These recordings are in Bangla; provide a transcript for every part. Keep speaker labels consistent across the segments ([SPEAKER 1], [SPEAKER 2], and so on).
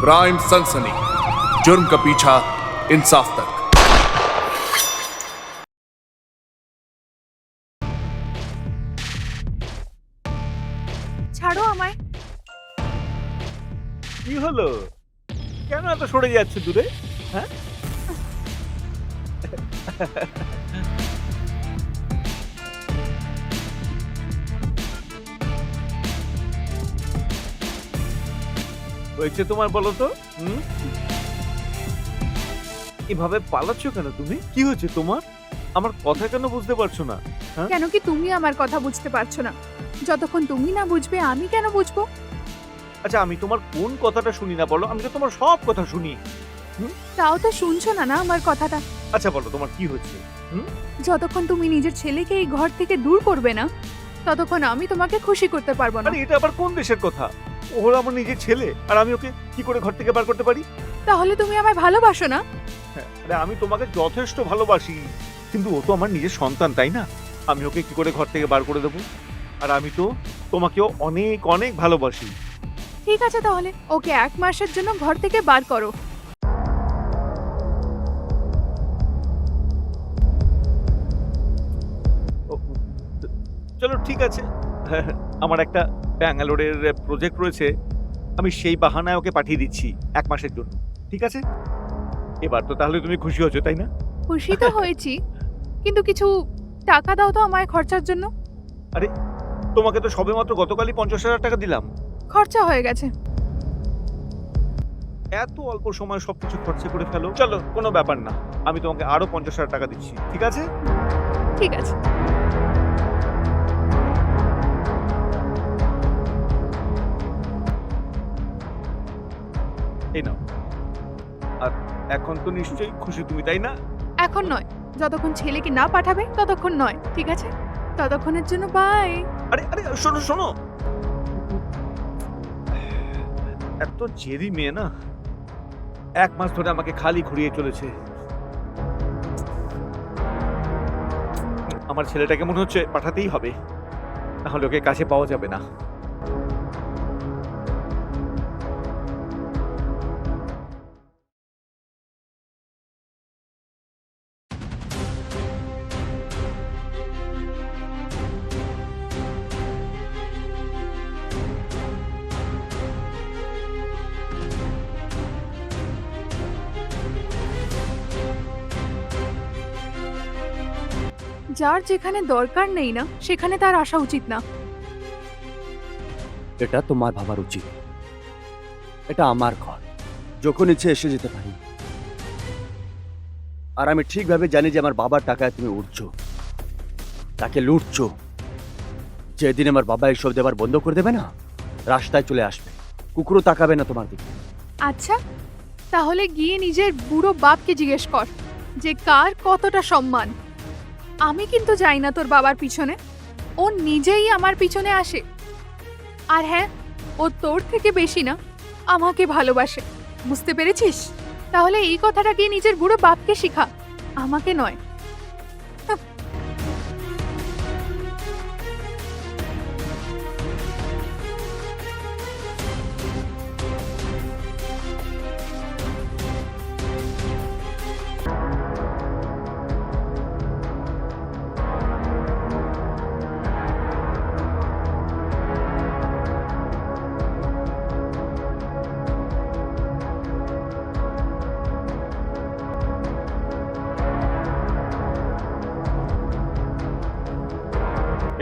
[SPEAKER 1] क्राइम सनसनी जुर्म का पीछा इंसाफ तक
[SPEAKER 2] ছাড়ো আমায়
[SPEAKER 3] কি হলো কেন এত সরে যাচ্ছে দূরে হ্যাঁ হয়েছে তোমার বলো তো? হুম? এভাবে পালাচ্ছ কেন তুমি? কি হয়েছে তোমার? আমার কথা কেন বুঝতে পারছ না?
[SPEAKER 2] কেন কি তুমি আমার কথা বুঝতে পারছ না? যতক্ষণ তুমি না বুঝবে আমি কেন বুঝব?
[SPEAKER 3] আচ্ছা আমি তোমার কোন কথাটা শুনি না বলো? আমি তো তোমার সব কথা শুনি।
[SPEAKER 2] তাও তো শুনছো না না আমার কথাটা?
[SPEAKER 3] আচ্ছা বলো তোমার কি হচ্ছে
[SPEAKER 2] যতক্ষণ তুমি নিজের ছেলেকে এই ঘর থেকে দূর করবে না ততক্ষণ আমি তোমাকে খুশি করতে পারব না।
[SPEAKER 3] আরে এটা আবার কোন দেশের কথা? ও হলো আমার নিজের ছেলে আর আমি ওকে কি করে ঘর থেকে বার করতে পারি?
[SPEAKER 2] তাহলে তুমি আমায় ভালোবাসো না?
[SPEAKER 3] হ্যাঁ, আরে আমি তোমাকে যথেষ্ট ভালোবাসি কিন্তু ও তো আমার নিজের সন্তান তাই না? আমি ওকে কি করে ঘর থেকে বার করে দেবো? আর আমি তো তোমাকেও অনেক অনেক ভালোবাসি।
[SPEAKER 2] ঠিক আছে তাহলে ওকে এক মাসের জন্য ঘর থেকে বার করো।
[SPEAKER 3] ও, চলো ঠিক আছে। আমার একটা ব্যাঙ্গালোরের প্রজেক্ট রয়েছে আমি সেই বাহানায় ওকে পাঠিয়ে দিচ্ছি এক মাসের জন্য ঠিক আছে? এবার তো তাহলে তুমি খুশি হচ্ছ তাই না?
[SPEAKER 2] খুশি তো হয়েছি কিন্তু কিছু টাকা দাও তো আমায় খরচার জন্য।
[SPEAKER 3] আরে তোমাকে তো সবেমাত্র গতকালই পঞ্চাশ হাজার টাকা দিলাম।
[SPEAKER 2] খরচা হয়ে গেছে।
[SPEAKER 3] এত অল্প সময় সবকিছু খরচা করে ফেলো। চলো কোনো ব্যাপার না আমি তোমাকে আরও পঞ্চাশ হাজার টাকা দিচ্ছি ঠিক আছে?
[SPEAKER 2] ঠিক আছে।
[SPEAKER 3] এই নাও। আর এখন তো নিশ্চয়ই খুশি তুমি তাই না?
[SPEAKER 2] এখন নয়। যতক্ষণ ছেলেকে না পাঠাবে ততক্ষণ নয় ঠিক আছে? ততক্ষণের জন্য বাই
[SPEAKER 3] আরে আরে শোনো শোনো। এত জেদি মেয়ে না? এক মাস ধরে আমাকে খালি ঘুরিয়ে চলেছে। আমার ছেলেটাকে মনে হচ্ছে পাঠাতেই হবে। নাহলে ওকে কাছে পাওয়া যাবে না।
[SPEAKER 2] যার যেখানে দরকার নেই না সেখানে তার আসা উচিত না।
[SPEAKER 4] এটা তোমার ভাবার উচিত। এটা আমার ঘর। যখন ইচ্ছে এসে যেতে পারি। আর আমি ঠিকভাবে জানি যে আমার বাবার টাকায় তুমি উঠছো তাকে লুটছো। যেদিন আমার বাবা এসব দেবার বন্ধ করে দেবে না রাস্তায় চলে আসবে। কুকুরও তাকাবে না তোমার দিকে।
[SPEAKER 2] আচ্ছা তাহলে গিয়ে নিজের বুড়ো বাপকে জিজ্ঞেস কর যে কার কতটা সম্মান। আমি কিন্তু যাই না তোর বাবার পিছনে। ও নিজেই আমার পিছনে আসে। আর হ্যাঁ ও তোর থেকে বেশি না, আমাকে ভালোবাসে। বুঝতে পেরেছিস? তাহলে এই কথাটা গিয়ে নিজের বুড়ো বাপকে শিখা? আমাকে নয়।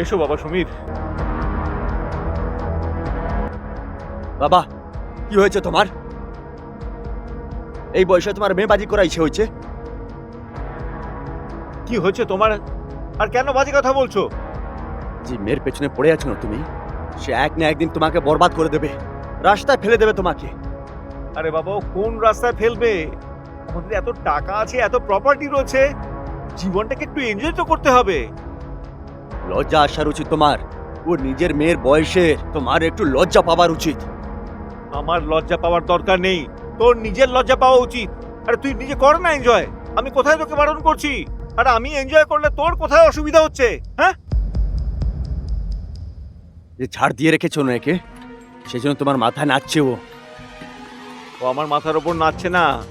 [SPEAKER 3] এসো বাবা সমীর।
[SPEAKER 4] বাবা কি হয়েছে তোমার? এই বয়সে তোমার মেয়েবাজি করা ইচ্ছে হয়েছে?
[SPEAKER 3] কি হয়েছে তোমার? আর কেন বাজে কথা বলছো?
[SPEAKER 4] যে মেয়ের পেছনে পড়ে আছো না তুমি সে এক না একদিন তোমাকে বরবাদ করে দেবে রাস্তায় ফেলে দেবে তোমাকে।
[SPEAKER 3] আরে বাবা ও কোন রাস্তায় ফেলবে? আমাদের এত টাকা আছে এত প্রপার্টি রয়েছে জীবনটাকে একটু এনজয় তো করতে হবে।
[SPEAKER 4] লজ্জা আসার উচিত তোমার। ও নিজের মেয়ের বয়সে তোমার একটু লজ্জা পাবার উচিত।
[SPEAKER 3] আমার লজ্জা পাওয়ার দরকার নেই। তোর নিজের লজ্জা পাওয়া উচিত। আরে তুই নিজে কর না এনজয় আমি কোথায় তোকে বারণ করছি? আর আমি এনজয় করলে তোর কোথায় অসুবিধা হচ্ছে? হ্যাঁ?
[SPEAKER 4] যে ছাড় দিয়ে রেখেছো না একে সেজন্য তোমার মাথায় নাচছে ও।
[SPEAKER 3] ও আমার মাথার ওপর নাচছে না।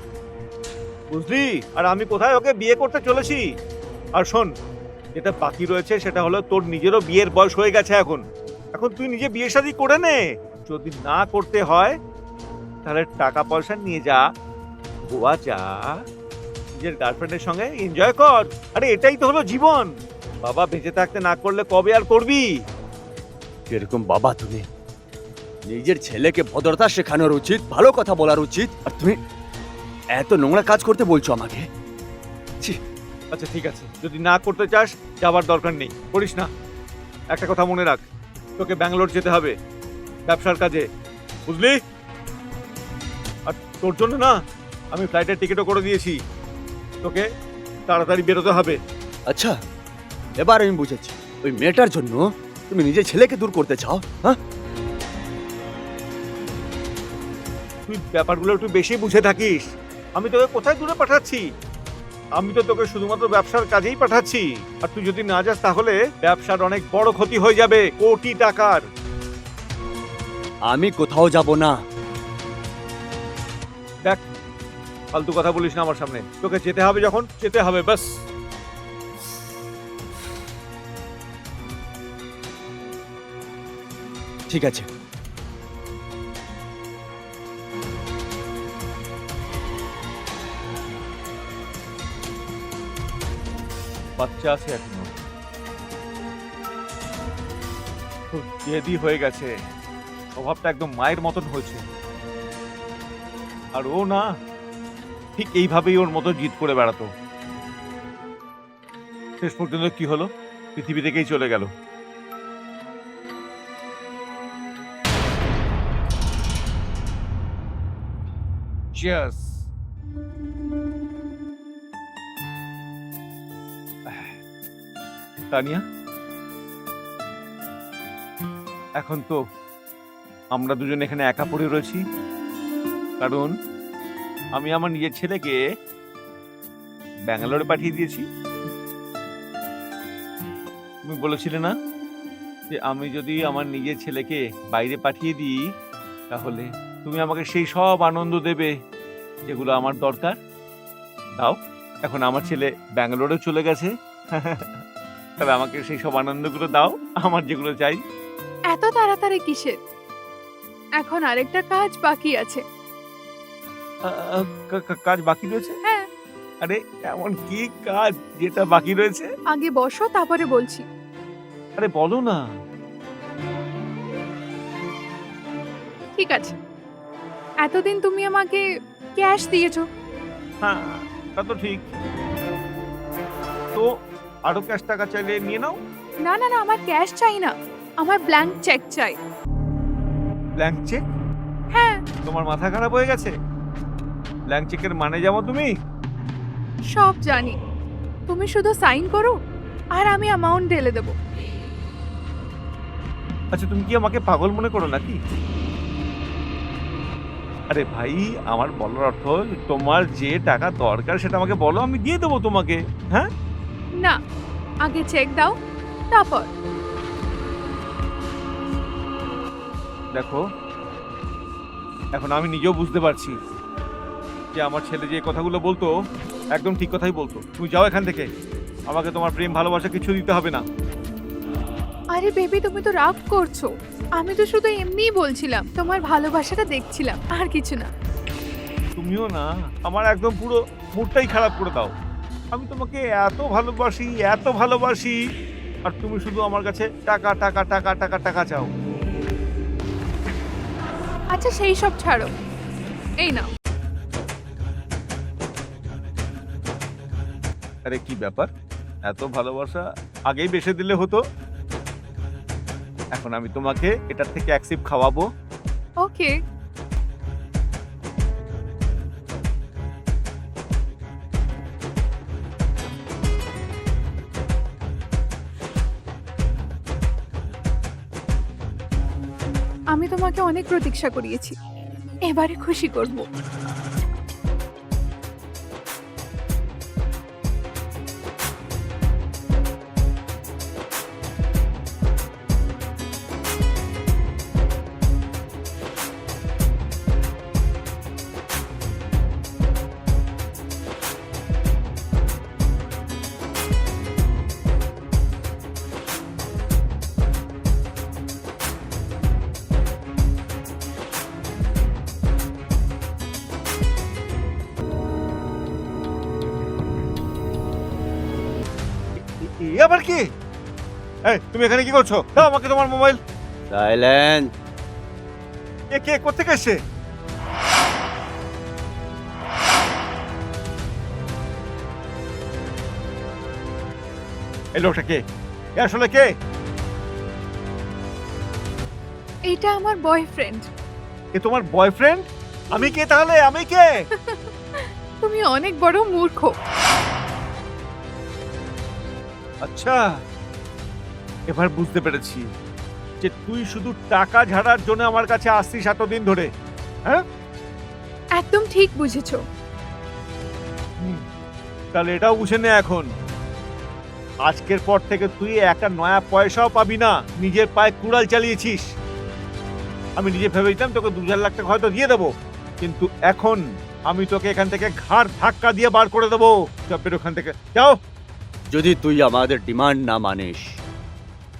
[SPEAKER 3] বুঝলি? আর আমি কোথায় ওকে বিয়ে করতে চলেছি? আর শোন যেটা বাকি রয়েছে সেটা হলো তোর নিজেরও বিয়ের বয়স হয়ে গেছে এখন। এখন তুই নিজে বিয়ে শাদি করে নে। যদি না করতে হয়, তাহলে টাকা পয়সা নিয়ে যা। গোয়া যা। নিজের গার্লফ্রেন্ডের সঙ্গে এনজয় কর। আরে এটাই তো হলো জীবন। বাবা বেঁচে থাকতে না করলে কবে আর করবি?
[SPEAKER 4] এরকম বাবা তুমি। নিজের ছেলেকে ভদ্রতা শেখানোর উচিত, ভালো কথা বলার উচিত। আর তুমি এত নোংরা কাজ করতে বলছো আমাকে? ছি।
[SPEAKER 3] আচ্ছা ঠিক আছে। যদি না করতে চাস যাবার দরকার নেই। করিস না। একটা কথা মনে রাখ। তোকে ব্যাঙ্গালোর যেতে হবে। ব্যবসার কাজে। বুঝলি? আর তোর জন্য না আমি ফ্লাইটের টিকিটও করে দিয়েছি। তোকে তাড়াতাড়ি বেরোতে হবে।
[SPEAKER 4] আচ্ছা এবার আমি বুঝেছি। ওই মেয়েটার জন্য তুমি নিজের ছেলেকে দূর করতে চাও হ্যাঁ?
[SPEAKER 3] তুই ব্যাপারগুলো একটু বেশি বুঝে থাকিস। আমি তোকে কোথায় দূরে পাঠাচ্ছি? আমি তো তোকে শুধুমাত্র ব্যবসার কাজেই পাঠাচ্ছি। আর তুই যদি না যাস তাহলে ব্যবসার অনেক বড় ক্ষতি হয়ে যাবে কোটি টাকার।
[SPEAKER 4] আমি কোথাও যাব না।
[SPEAKER 3] দেখ ফালতু কথা বলিস না আমার সামনে। তোকে যেতে হবে যখন যেতে হবে বাস
[SPEAKER 4] ঠিক আছে।
[SPEAKER 3] বাচ্চা আছে এখনও। খুব হয়ে গেছে। স্বভাবটা একদম মায়ের মতন হয়েছে। আর ও না, ঠিক এইভাবেই ওর মতো জিত করে বেড়াতো। শেষ পর্যন্ত কি হলো? পৃথিবী থেকেই চলে গেল। Cheers. তানিয়া? এখন তো আমরা দুজন এখানে একা পড়ে রয়েছি। কারণ আমি আমার নিজের ছেলেকে ব্যাঙ্গালোরে পাঠিয়ে দিয়েছি। তুমি বলেছিলে না যে আমি যদি আমার নিজের ছেলেকে বাইরে পাঠিয়ে দিই, তাহলে তুমি আমাকে সেই সব আনন্দ দেবে যেগুলো আমার দরকার। দাও, এখন আমার ছেলে ব্যাঙ্গালোরে চলে গেছে। তবে আমাকে সেই সব আনন্দগুলো দাও আমার যেগুলো চাই।
[SPEAKER 2] এত তাড়াতাড়ি কিসের? এখন আরেকটা কাজ বাকি আছে।
[SPEAKER 3] কাজ বাকি রয়েছে?
[SPEAKER 2] হ্যাঁ।
[SPEAKER 3] আরে এমন কি কাজ যেটা বাকি রয়েছে?
[SPEAKER 2] আগে বসো তারপরে বলছি।
[SPEAKER 3] আরে বলো না।
[SPEAKER 2] ঠিক আছে। এতদিন তুমি আমাকে ক্যাশ দিয়েছ।
[SPEAKER 3] হ্যাঁ তা তো ঠিক। তো আরও ক্যাশ টাকা চাইলে নিয়ে নাও?
[SPEAKER 2] না না না আমার ক্যাশ চাই না। আমার ব্ল্যাঙ্ক চেক চাই।
[SPEAKER 3] ব্ল্যাঙ্ক চেক
[SPEAKER 2] হ্যাঁ।
[SPEAKER 3] তোমার মাথা খারাপ হয়ে গেছে? ব্ল্যাঙ্ক চেকের মানে যাব তুমি?
[SPEAKER 2] সব জানি। তুমি শুধু সাইন করো আর আমি অ্যামাউন্ট ঢেলে দেবো।
[SPEAKER 3] আচ্ছা তুমি কি আমাকে পাগল মনে করো নাকি? আরে ভাই আমার বলার অর্থ তোমার যে টাকা দরকার সেটা আমাকে বলো আমি দিয়ে দেবো তোমাকে হ্যাঁ?
[SPEAKER 2] না আগে চেক দাও তারপর।
[SPEAKER 3] দেখো এখন আমি নিজেও বুঝতে পারছি যে আমার ছেলে যে কথাগুলো বলতো একদম ঠিক কথাই বলতো। তুমি যাও এখান থেকে আমাকে তোমার প্রেম ভালোবাসা কিছু দিতে হবে না।
[SPEAKER 2] আরে বেবি তুমি তো রাগ করছ। আমি তো শুধু এমনিই বলছিলাম তোমার ভালোবাসাটা দেখছিলাম আর কিছু না।
[SPEAKER 3] তুমিও না আমার একদম পুরো মুডটাই খারাপ করে দাও। আমি তোমাকে এত ভালোবাসি এত ভালোবাসি আর তুমি শুধু আমার কাছে টাকা টাকা টাকা টাকা টাকা চাও।
[SPEAKER 2] আচ্ছা সেই সব ছাড়ো। এই নাও।
[SPEAKER 3] আরে কি ব্যাপার? এত ভালোবাসা আগেই বেসে দিলে হতো। এখন আমি তোমাকে এটার থেকে অ্যাক্সিপ খাওয়াবো।
[SPEAKER 2] ওকে। অনেক প্রতীক্ষা করিয়েছি। এবারে খুশি করব।
[SPEAKER 3] আবার কি? এই তুমি এখানে কি করছ? দাও আমাকে তোমার মোবাইল।
[SPEAKER 4] সাইলেন্ট।
[SPEAKER 3] এ কে কোথেকে এসছে? এই লোকটা কে? এ আসলে কে?
[SPEAKER 2] এটা আমার বয়ফ্রেন্ড।
[SPEAKER 3] এ তোমার বয়ফ্রেন্ড? আমি কে তাহলে? আমি কে?
[SPEAKER 2] তুমি অনেক বড় মূর্খ।
[SPEAKER 3] আচ্ছা এবার বুঝতে পেরেছি যে তুই শুধু টাকা ঝাড়ার জন্য আমার কাছে আসছিস এতদিন ধরে হ্যাঁ?
[SPEAKER 2] একদম ঠিক বুঝেছ।
[SPEAKER 3] তাহলে এটাও বুঝে নে এখন। আজকের পর থেকে তুই একটা নয়া পয়সাও পাবি না নিজের পায়ে কুড়াল চালিয়েছিস। আমি নিজে ভেবেছিলাম তোকে দু চার লাখ টাকা হয়তো দিয়ে দেবো কিন্তু এখন আমি তোকে এখান থেকে ঘাড় ধাক্কা দিয়ে বার করে দেবো। চপ বের ওখান থেকে। যাও।
[SPEAKER 4] যদি তুই আমাদের ডিমান্ড না মানিস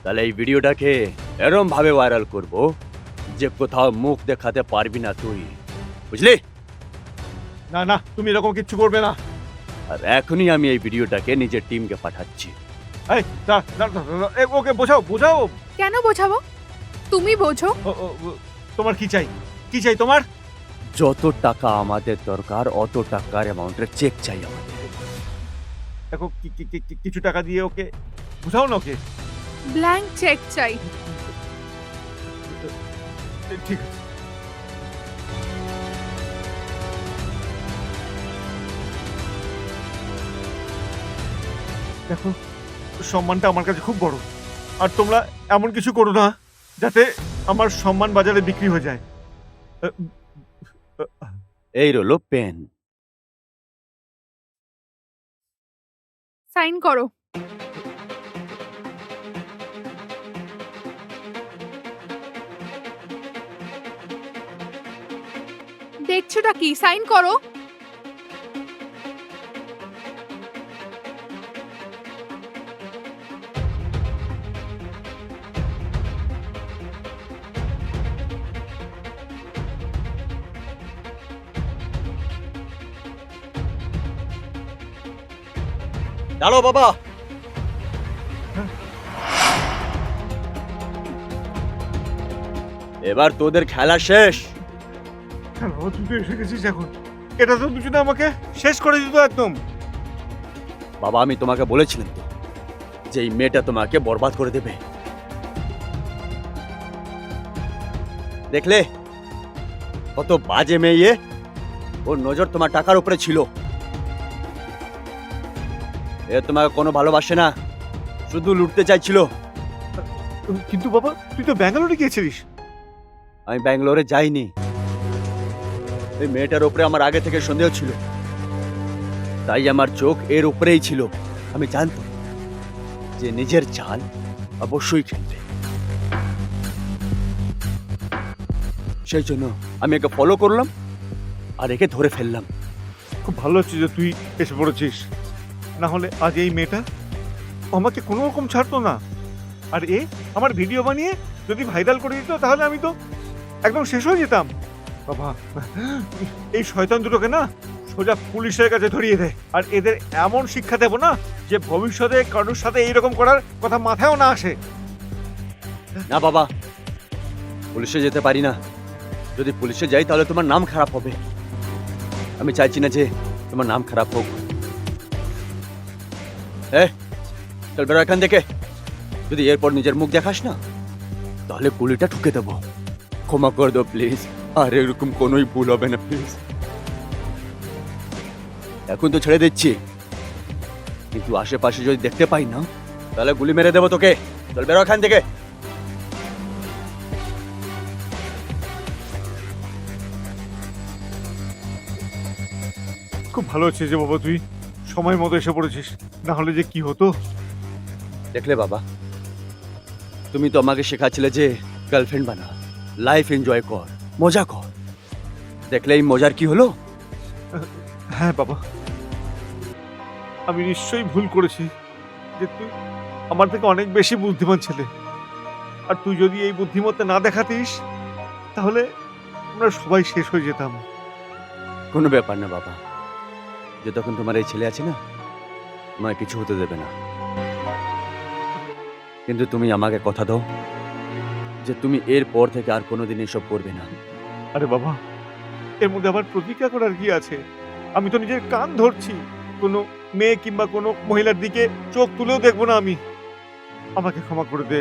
[SPEAKER 4] তাহলে এই ভিডিওটাকে এরম ভাবে ভাইরাল করব যে কোথাও মুখ দেখাতে পারবি না তুই। বুঝলি?
[SPEAKER 3] না না তুমি এরকম কিচ্ছু করবে না।
[SPEAKER 4] আর এখনই আমি এই ভিডিওটাকে নিজের টিমকে পাঠাচ্ছি।
[SPEAKER 3] এই দাঁড়া, দাঁড়া, এ, ওকে বোঝাও বোঝাও।
[SPEAKER 2] কেন বোঝাবো? তুমি বোঝো।
[SPEAKER 3] ও, ও, ও, তোমার কি চাই? কি চাই তোমার?
[SPEAKER 4] যত টাকা আমাদের দরকার অত টাকার অ্যামাউন্টের চেক চাই আমাদের।
[SPEAKER 3] দেখো কিছু টাকা দিয়ে ওকে বোঝাও না ওকে।
[SPEAKER 2] ব্ল্যাঙ্ক চেক চাই।
[SPEAKER 3] ঠিক আছে। দেখো সম্মানটা আমার কাছে খুব বড়। আর তোমরা এমন কিছু করো না যাতে আমার সম্মান বাজারে বিক্রি হয়ে যায়।
[SPEAKER 4] এই রলো পেন।
[SPEAKER 2] সাইন করো। দেখছোটা কি? সাইন করো।
[SPEAKER 4] দাঁড়ো বাবা। এবার তোদের খেলা শেষ।
[SPEAKER 3] কেন তুই তো এসে গেছিস এখন। এটা তো দুজনে আমাকে শেষ করে দিত একদম।
[SPEAKER 4] বাবা আমি তোমাকে বলেছিলাম তো যে এই মেয়েটা তোমাকে বরবাদ করে দেবে। দেখলে কত বাজে মেয়ে ওর নজর তোমার টাকার উপরে ছিল। এ তোমাকে কোনো ভালোবাসে না। শুধু লুটতে চাইছিল।
[SPEAKER 3] কিন্তু বাবা তুই তো ব্যাঙ্গালোরে গিয়েছিলিস।
[SPEAKER 4] আমি ব্যাঙ্গালোরে যাইনি। এই মেয়েটার উপরে আমার আগে থেকে সন্দেহ ছিল। তাই আমার চোখ এর উপরেই ছিল। আমি জানতাম যে নিজের চাল অবশ্যই খেলবে সেই জন্য আমি একে ফলো করলাম আর একে ধরে ফেললাম।
[SPEAKER 3] খুব ভালো হচ্ছে যে তুই এসে পড়েছিস। না হলে আজ এই মেয়েটা আমাকে কোনো রকম ছাড়তো না। আর এ আমার ভিডিও বানিয়ে যদি ভাইরাল করে দিত, তাহলে আমি তো একদম শেষ হয়ে যেতাম। বাবা, এই শয়তান দুটোকে না সোজা পুলিশের কাছে ধরিয়ে দেয় আর এদের এমন শিক্ষা দেবো না যে ভবিষ্যতে কারোর সাথে এইরকম করার কথা মাথায়ও না আসে।
[SPEAKER 4] না বাবা, পুলিশে যেতে পারি না। যদি পুলিশে যাই, তাহলে তোমার নাম খারাপ হবে। আমি চাইছি না যে তোমার নাম খারাপ হোক। এ চল বেরো এখান থেকে। যদি এরপর নিজের মুখ দেখাস না, তাহলে গুলিটা ঠুকে দেবো। ক্ষমা করে দাও প্লিজ আর এরকম কোনোই ভুল হবে না প্লিজ এখন তো ছেড়ে দিচ্ছি। কিন্তু আশেপাশে যদি দেখতে পাই না, তাহলে গুলি মেরে দেবো তোকে। চল বেরো এখান থেকে।
[SPEAKER 3] খুব ভালো হচ্ছে যে বাবা তুই। সময় মতো এসে পড়েছিস। না হলে যে কি হতো?
[SPEAKER 4] দেখলে বাবা তুমি তো আমাকে শেখাচ্ছিলে যে গার্লফ্রেন্ড বানা লাইফ এনজয় কর মজা কর। দেখলে এই মজার কি হলো?
[SPEAKER 3] হ্যাঁ বাবা আমি নিশ্চয়ই ভুল করেছি যে তুই আমার থেকে অনেক বেশি বুদ্ধিমান ছেলে। আর তুই যদি এই বুদ্ধিমত্তা না দেখাতিস তাহলে আমরা সবাই শেষ হয়ে যেতাম।
[SPEAKER 4] কোনো ব্যাপার না বাবা যতক্ষণ তোমার এই ছেলে আছে না, তোমায় কিছু হতে দেবে না। কিন্তু তুমি আমাকে কথা দাও যে তুমি এর পর থেকে আর কোনোদিন এসব করবে না।
[SPEAKER 3] আরে বাবা, এর মধ্যে আবার প্রতিজ্ঞা করার কি আছে? আমি তো নিজের কান ধরছি। কোনো মেয়ে কিংবা কোনো মহিলার দিকে চোখ তুলেও দেখব না আমি। আমাকে ক্ষমা করে দে।